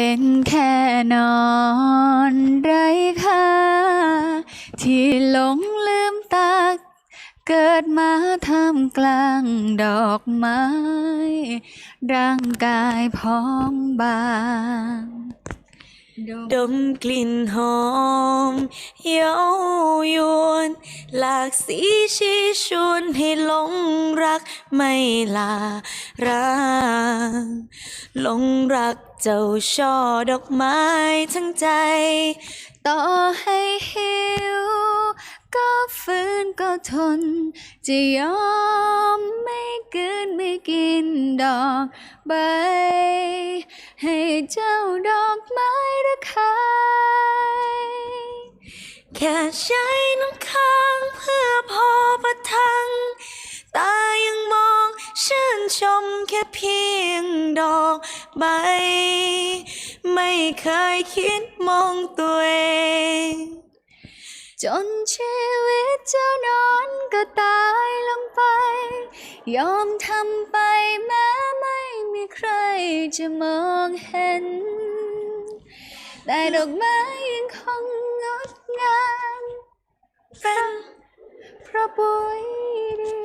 เป็นแค่นอนไร้ค่าที่หลงลืมตาเกิดมาทำกลางดอกไม้ ร่างกายพร้อมบาง ดมกลิ่นหอมเย้ายวน หลากสีชี้ชวนให้หลงรักไม่ลาร้างหลงรักเจ้าช่อดอกไม้ทั้งใจ ต่อให้หิว ก็ฝืนก็ทน จะยอมไม่กินไม่กิน ดอกใบ ให้เจ้าดอกไม้ระคายแค่ใช้น้ำค้างเพื่อพอประทัง ตายังมองชื่นชมแค่เพียงดอกใบ ไม่เคยคิดมองตัวเองจนชีวิตเจ้านอนก็ตายลงไป ยอมทำไปแม้ จะมองเห็น แต่ดอกไม้ยังคงงดงามเพราะเพราะปุ๋ยดี